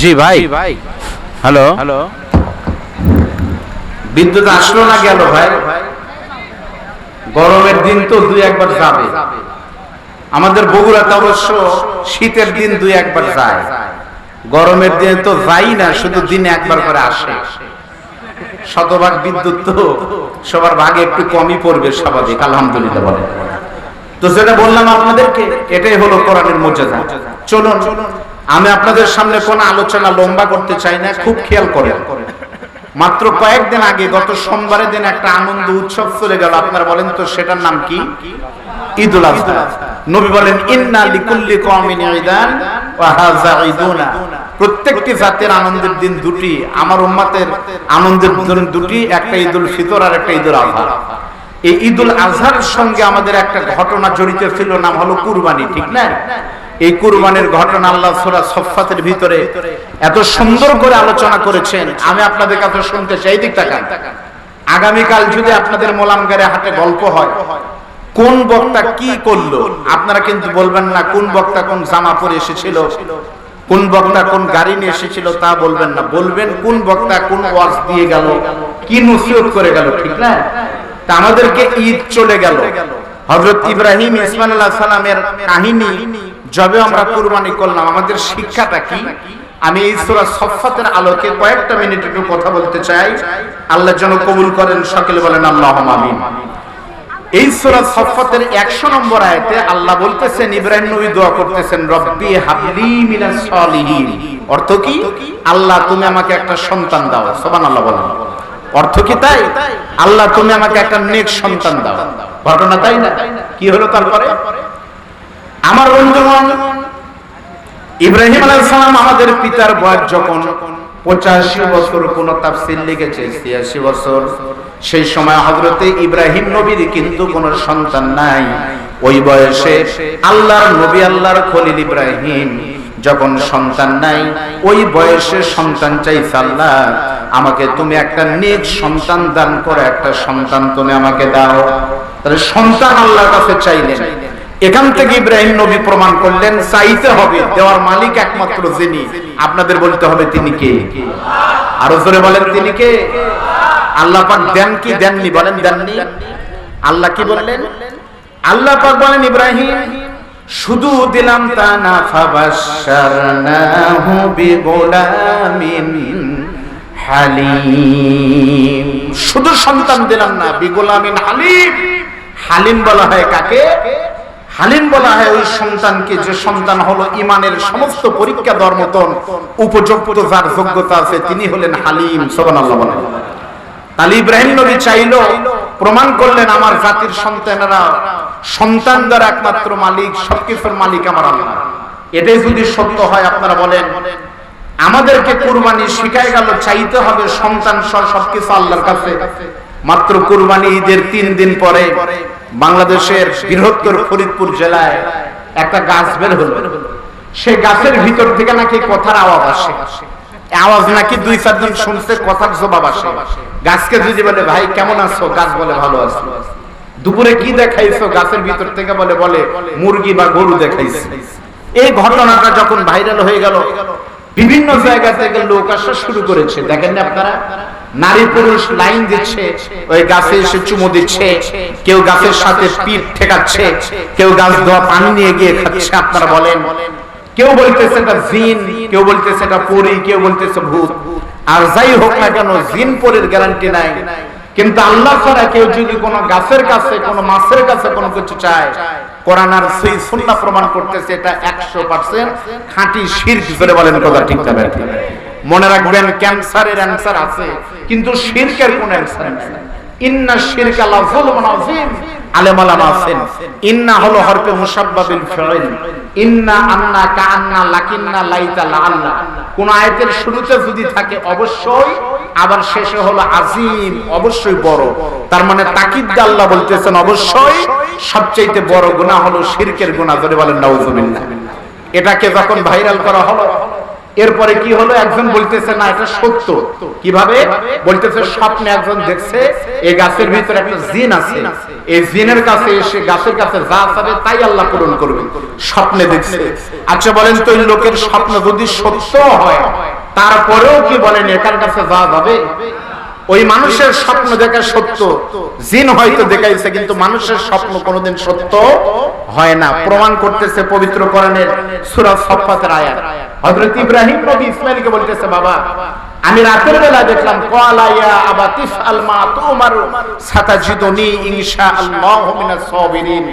জি ভাই। ভাই। Hello. Hello. বিদ্যুৎ আসলো না গেল ভাই? গরমের দিন তো দুই একবার যাবে। আমাদের বগুড়াতে অবশ্য শীতের দিন দুই একবার যায়। গরমের দিনে তো যাই না শুধু দিনে একবার করে আসে। শতভাগ বিদ্যুৎ তো সবার ভাগে একটু কমই পড়বে স্বাভাবিক আলহামদুলিল্লাহ বলে। তো যেটা বললাম আপনাদেরকে এটাই হলো কোরআনের মর্যাদা। চলুন চলুন আমি আপনাদের সামনে কোন আলোচনা লম্বা করতে চাই না, খুব খেয়াল করেন। মাত্র কয়েকদিন আগে, গত সোমবারের দিন একটা আনন্দ উৎসব চলে গেল। আপনারা বলেন তো, সেটার নাম কি? আজহা। নবী বলেন, ইন্না লিকুল্লি কওমিন ঈদান ওয়া হাযা ঈদুনা। প্রত্যেকটি জাতের আনন্দের দিন দুটি, আমার উম্মতের আনন্দের দিন দুটি, একটা ঈদুল ফিতর আর একটা ঈদুল আজহা এই ঈদুল আজহার সঙ্গে আমাদের একটা ঘটনা জড়িত ছিল, নাম হলো কুরবানি, ঠিক না? এই কুরবানির ঘটনা আল্লাহ সূরা সফফাতের ভিতরে এত সুন্দর করে আলোচনা করেছেন। আমি আপনাদের কাছে শুনতে চাই দিক তাকান। আগামীকাল যদি আপনাদের মোলামগারে হাটে গল্প হয়, কোন বক্তা কি করল? আপনারা কিন্তু বলবেন না, কোন বক্তা কোন জামা পরে এসেছিল, কোন বক্তা কোন গাড়ি নিয়ে এসেছিল তা বলবেন না। বলবেন কোন বক্তা কোন ওয়াজ দিয়ে গেল, কি নসিহত করে গেল, ঠিক না? তা আমাদেরকে ঈদ চলে গেল। হযরত ইব্রাহিম ইসমাইল আলাইহিস সালামের কাহিনী যবে আমরা কুরবানি করলাম, আমাদের শিক্ষাটা কি? আমি এই সূরা সফফাতের আলোকে কয়েকটা মিনিট একটু কথা বলতে চাই। আল্লাহ যেন কবুল করেন, সকলে বলেন আল্লাহুম্মা আমিন। এই সূরা সফফাতের 100 নম্বর আয়াতে আল্লাহ বলতেছেন, ইব্রাহিম নবী দোয়া করতেছেন, রব্বি হাবলি মিনাস সলিহিন। অর্থ কি? আল্লাহ, তুমি আমাকে একটা সন্তান দাও। সুবহানাল্লাহ বলেন। অর্থ কি তাই? আল্লাহ, তুমি আমাকে একটা নেক সন্তান দাও। ঘটনা তাই না? কি হলো তারপরে? আমার বন্ধুগণ, ইব্রাহিম সালাম আমাদের পিতার বয়স যখন পঁচাশি বছর কোন তাফসির লিখেছে, ছিয়াশি বছর, সেই সময় হজরতে ইব্রাহিম নবীর কিন্তু কোন সন্তান নাই। ওই বয়সে আল্লাহর নবী, আল্লাহর খলিল ইব্রাহিম যখন সন্তান নাই, ওই বয়সে সন্তান চাইছে আল্লাহ, আমাকে তুমি একটা নেক সন্তান দান করে, একটা সন্তান তুমি আমাকে দাও। তাহলে সন্তান আল্লাহর কাছে চাইলেন। এখান থেকে ইব্রাহিম নবী প্রমাণ করলেন, চাইতে হবে, দেওয়ার মালিক একমাত্র যিনি। আপনাদের বলতে হবে তিনি কে? আরও জোরে বলেন, তিনি কে? আল্লাহ পাক দেন কি দেননি? বলেন, দেননি। আল্লাহ কি বললেন? আল্লাহ পাক বলেন, ইব্রাহিম, শুধু দিলাম তা না, ফাবাশশারনাহু বিগুলামিন হালিম। শুধু সন্তান দিলাম না, বিগুলামিন হালিম। হালিম বলা হয় কাকে? হালিম বলা হয় ওই সন্তানকে, যে সন্তান হলো ইমানের সমস্ত পরীক্ষা দেওয়ার মতন, উপযুক্ত যার যোগ্যতা আছে, তিনি হলেন হালিম চাইলো, প্রমাণ করলেন আমার জাতির সন্তান দ্বারা একমাত্র মালিক আমার এটাই যদি সত্য হয়, আপনারা বলেন, আমাদেরকে কুরবানি শিখাই গেল, চাইতে হবে সন্তান সহ সবকিছু আল্লাহর কাছে। মাত্র কুরবানি ঈদের তিন দিন পরে বাংলাদেশের বৃহত্তর ফরিদপুর জেলায় একটা গাছ বের হলো। সেই গাছের ভিতর থেকে নাকি কথার আওয়াজ আসে। আওয়াজ নাকি দুই চারজন শুনছে, কথার জবাব আসে। গাছকে যদি বলে, ভাই, কেমন আছো? গাছ বলে, ভালো আছো। দুপুরে কি দেখাইছো? গাছের ভিতর থেকে বলে বলে, মুরগি বা গরু দেখাইছে। এই ঘটনাটা যখন ভাইরাল হয়ে গেল, বিভিন্ন জায়গা থেকে লোক আসা শুরু করেছে। দেখেন না আপনারা? নারী পুরুষ লাইন দিচ্ছে, ওই গাছে এসে চুমো দিচ্ছে, কেউ গাছের সাথে পিঠ ঠেকাচ্ছে, কেউ গাছ ধোয়া পানি নিয়ে গিয়ে খাচ্ছে, আপনারা বলেন। কেউ বলতেছে এটা জিন, কেউ বলতেছে এটা পরি, কেউ বলতেছে ভূত। আর যাই হোক না কেন, জিন পরের গ্যারান্টি নাই। কিন্তু আল্লাহ ছাড়া কেউ যদি কোনো গাছের কাছে, কোনো মাছের কাছে কোনো কিছু চায়, কোরআন আর সেই সুন্নাহ প্রমাণ করতেছে এটা 100% খাঁটি শিরক ধরে বলেন কথা ঠিক যাবে মনে রাখবেন, ক্যান্সারের অ্যানসার আছে, কিন্তু শিরকের কোন অ্যানসার নাই। ইন্না শিরকা লা আলেম আছেন। ইন্না হলো হরফে ইন্না আন্না কান্না লাকিন্না লাইতা কোন আয়াতের শুরুতে যদি থাকে, অবশ্যই। আবার শেষে হলো আজিম অবশ্যই বড়। তার মানে তাকিদ আল্লাহ বলতেছেন, অবশ্যই। সবচেয়ে বড় গুনাহ হলো শিরকের গুনাহ ধরে বলেন, নাউজুবিল্লাহ। এটাকে যখন ভাইরাল করা হলো এরপরে কি হলো? একজন বলতেছে, না, এটা সত্য। কীভাবে? বলতেছে, স্বপ্নে একজন দেখছে, এই গাছের ভিতরে একটা জিন আছে। এই জিনের কাছে এসে গাছের কাছে যা চাবে তাই আল্লাহ পূরণ করবে। স্বপ্নে দেখছে। আচ্ছা বলেন তো, এই লোকের স্বপ্ন যদি সত্য হয়, তারপরেও কি বলেন, একার কাছে যা যাবে? ওই মানুষের স্বপ্ন দেখা সত্য। জিন হয়তো দেখাইছে, কিন্তু মানুষের স্বপ্ন কোনোদিন সত্য হয় না। প্রমাণ করতেছে পবিত্র কোরআনের সূরা সফফাতের আয়াত। হযরত ইব্রাহিম নবী ইসমাইলকে বলতেছে, বাবা, আমি রাতের বেলা দেখলাম, ক্বালা ইয়া আবাতিস আলমা তুমার, সাতাজিদুনি ইনশাআল্লাহু মিনাস সাবিরিন।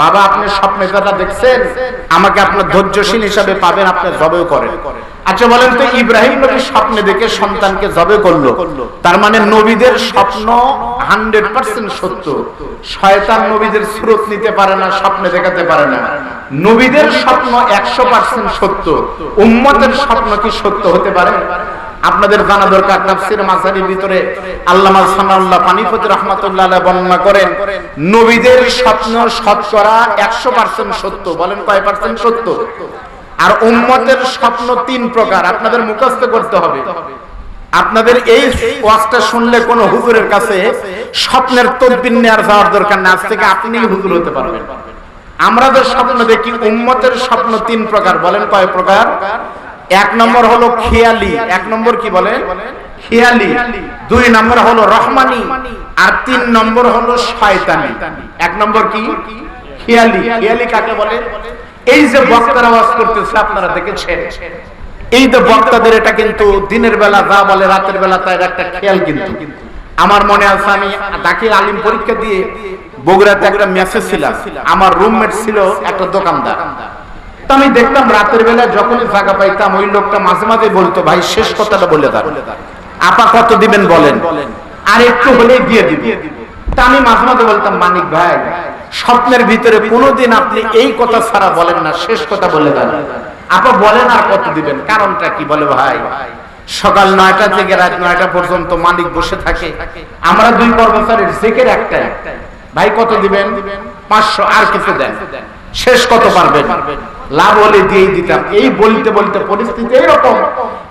বাবা, আপনি স্বপ্নে যেটা দেখছেন, আমাকে আপনার ধৈর্যশীল হিসাবে পাবেন, আপনি জবেও করেন। আচ্ছা বলেন তো, ইব্রাহিম নবী স্বপ্নে দেখে সন্তানকে জবে করল। তার মানে নবীদের স্বপ্ন হান্ড্রেড পার্সেন্ট সত্য। শয়তান নবীদের সুরত নিতে পারে না, স্বপ্নে দেখাতে পারে না। নবীদের স্বপ্ন একশো পার্সেন্ট সত্য। উম্মতের স্বপ্ন কি সত্য হতে পারে? আপনাদের জানা দরকার, তাফসির মাসারির ভিতরে আল্লামা সানাউল্লাহ পানিপতি রহমাতুল্লাহ বর্ণনা করেন, নবীদের স্বপ্ন শতকরা একশো পার্সেন্ট সত্য। বলেন কয় পার্সেন্ট সত্য? আর উম্মতের স্বপ্ন তিন প্রকার, আপনাদের মুখস্থ করতে হবে। আপনাদের এই ওয়াজটা শুনলে কোন হুজুরের কাছে স্বপ্নের তদবির নেওয়ার যাওয়ার দরকার না আজ থেকে আপনি হুজুর হতে পারবেন। আমরা যে স্বপ্ন দেখি উম্মতের স্বপ্ন তিন প্রকার। বলেন কয় প্রকার? এক নম্বর হলো খেয়ালি। এক নম্বর কি বলেন? খেয়ালি। দুই নম্বর হলো রহমানি। আর তিন নম্বর হলো শয়তানি। এক নম্বর কি? খেয়ালি। খেয়ালি কাকে বলে? এই যে বক্তার আওয়াজ করতেছে, আপনারা দেখেছেন? এই যে বক্তাদের এটা কিন্তু দিনের বেলা যা বলে, রাতের বেলা তার একটা খেয়াল কিন্তু। আমার মনে আছে আমি দাখিল আলিম পরীক্ষা দিয়ে বগুড়াতে একটা মেসেজ ছিলাম। আমার রুমমেট ছিল একটা দোকানদার। তো আমি দেখতাম রাতের বেলা যখনই জায়গা পাইতাম, ওই লোকটা মাঝে মাঝে বলতো, ভাই, শেষ কথাটা বলে দাও। আপা কত দিবেন বলেন। আর একটু হলেই দিয়ে দিবি। তা আমি মাঝে মাঝে বলতাম, মানিক ভাই, স্বপ্নের ভিতরে কোনোদিন আপনি এই কথা ছাড়া বলেন না, শেষ কথা বলে দেন আপা বলেন আর কত দিবেন, কারণটা কি বলে ভাই? সকাল নয়টা থেকে রাত নয়টা পর্যন্ত মালিক বসে থাকে। আমরা দুই কর্মচারীর জেকের একটাই। ভাই কত দিবেন? পাঁচশো। আর কিছু দেন। শেষ কত পারবেন? লাভ হলে দিয়েই দিতাম। এই বলতে বলতে পরিস্থিতি এরকম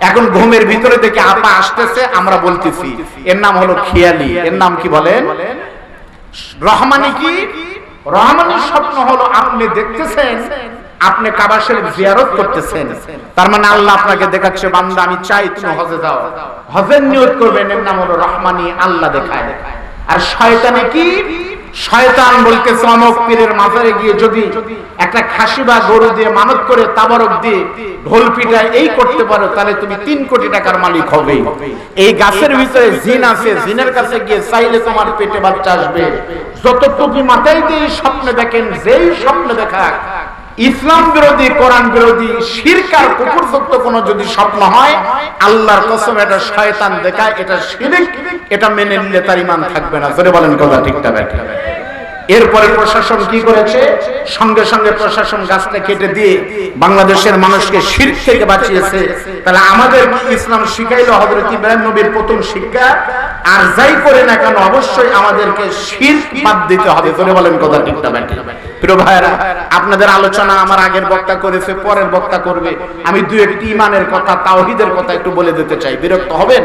এখন ঘুমের ভিতরে থেকে আপা আসতেছে আমরা বলতেছি। এর নাম হলো খেয়ালি। এর নাম কি বলেন? রহমানি কি? রহমানের স্বপ্ন হলো আপনি দেখতেছেন আপনি কাবা শরীফ জিয়ারত করতেছেন। তার মানে আল্লাহ আপনাকে দেখাচ্ছে বান্দা আমি চাই তুমি হজে যাও। হজের নিয়ত করবেন এর নাম হলো রহমানি আল্লাহ দেখায়। আর শয়তানে কি? শয়তান বলতেছে অমক পীরের মাজারে গিয়ে যদি একটা খাসি বা গরু দিয়ে মানত করে তাবারক দিয়ে ঢোল পিটায় এই করতে পারো, তাহলে তুমি তিন কোটি টাকার মালিক হবে এই গাছের ভিতরে জিন আছে, জিনের কাছে গিয়ে চাইলে তোমার পেটে বাচ্চা আসবে। যত টুপি মাথায় দিয়ে স্বপ্নে দেখেন, যেই স্বপ্ন দেখা ইসলাম বিরোধী, কোরআন বিরোধী শিরকার কুকুরযুক্ত কোন যদি স্বপ্ন হয়, আল্লাহর কসম এটা শয়তান দেখায়, এটা শিরিক, এটা মেনে নিলে তার ইমান থাকবে না। জোরে বলেন কথা ব্যাঠা এরপরে প্রশাসন কি করেছে? সঙ্গে সঙ্গে প্রশাসন গাছটা কেটে দিয়ে বাংলাদেশের মানুষকে শির থেকে বাঁচিয়েছে। তাহলে আমাদের ইসলাম শিখাইলো হজরত ইব্রাহিম নবীর প্রথম শিক্ষা? আর যাই করে না কেন, অবশ্যই আমাদেরকে শির বাদ দিতে হবে। করে বলেন কথা ঠিকটা প্রিয় আপনাদের আলোচনা আমার আগের বক্তা করেছে, পরের বক্তা করবে। আমি দু একটি ইমানের কথা, তাওহিদের কথা একটু বলে দিতে চাই। বিরক্ত হবেন?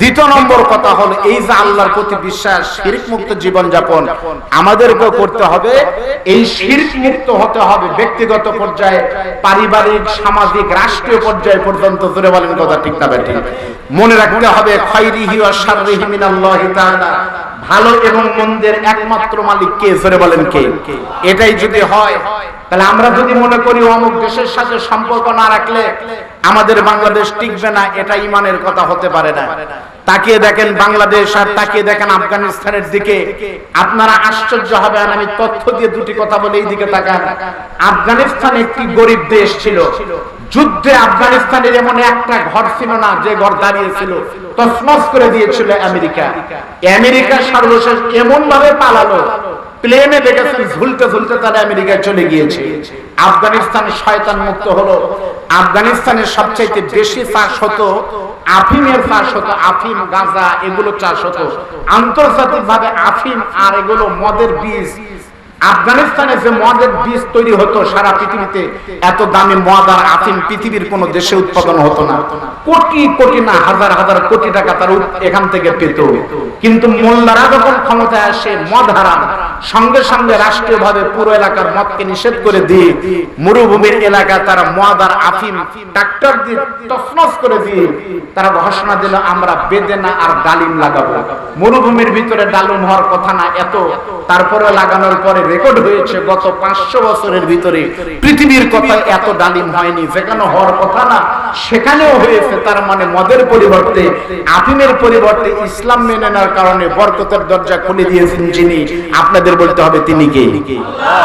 দ্বিতীয় নম্বর কথা হল, এই যে আল্লাহর প্রতি বিশ্বাস মুক্ত জীবন যাপন আমাদেরকেও করতে হবে, এই শির মুক্ত হতে হবে ব্যক্তিগত পর্যায়ে, পারিবারিক, সামাজিক, রাষ্ট্রীয় পর্যায়ে পর্যন্ত ধরে বলেন কথা ঠিক না ব্যাটি মনে রাখতে হবে খৈরিহি ও শাররিহি মিনাল্লাহি তাআলা। ভালো এবং মন্দের একমাত্র মালিক কে? জোরে বলেন কে? এটাই যদি হয় তাহলে আমরা যদি মনে করি অমুক দেশের সাথে সম্পর্ক না রাখলে আমাদের বাংলাদেশ টিকবে না এটা ইমানের কথা হতে পারে না। তাকিয়ে দেখেন বাংলাদেশ আর তাকিয়ে দেখেন আফগানিস্তানের দিকে। আপনারা আশ্চর্য হবেন আমি তথ্য দিয়ে দুটি কথা বলে এই দিকে তাকান। আফগানিস্তান একটি গরিব দেশ ছিল। যুদ্ধে আফগানিস্তানের এমন একটা ঘর ছিল না, যে ঘর দাঁড়িয়েছিল তসমস করে দিয়েছিল আমেরিকা। আমেরিকা সর্বশেষ এমন ভাবে পালালো, প্লেনে দেখেছেন ঝুলতে ঝুলতে তারা আমেরিকায় চলে গিয়েছে। আফগানিস্তান শয়তান মুক্ত হলো। আফগানিস্তানের সবচাইতে বেশি চাষ হতো, আফিমের চাষ হতো, আফিম, গাঁজা, এগুলো চাষ হতো। আন্তর্জাতিক ভাবে আফিম আর এগুলো মদের বীজ আফগানিস্তানে যে মদের বীজ তৈরি হতো সারা পৃথিবীতে, এত দামি মদ আর আফিম পৃথিবীর কোনো দেশে উৎপাদন হতো না। কোটি কোটি না, হাজার হাজার কোটি টাকা তার এখান থেকে পেত। কিন্তু মোল্লারা যখন ক্ষমতায় আসে, মদ হারাম। সঙ্গে সঙ্গে রাষ্ট্রীয়ভাবে পুরো এলাকার মদকে নিষেধ করে দিয়ে, মরুভূমির এলাকায় তারা মদ আর আফিম ট্রাক্টর দিয়ে তছনছ করে দিয়ে, তারা ঘোষণা দিল, আমরা বেদেনা আর ডালিম লাগাবো। মরুভূমির ভিতরে ডালিম হওয়ার কথা না, এত। তারপরে লাগানোর পরে রেকর্ড হয়েছে, গত পাঁচশো বছরের ভিতরে পৃথিবীর কথা এত ডালিম হয়নি। যেখানে হওয়ার কথা না সেখানেও হয়েছে, তার মানে মদের পরিবর্তে আফিমের পরিবর্তে ইসলাম মেনে নেওয়ার কারণে বরকতের দরজা খুলে দিয়েছেন যিনি। আপনাদের বলতে হবে তিনি কে?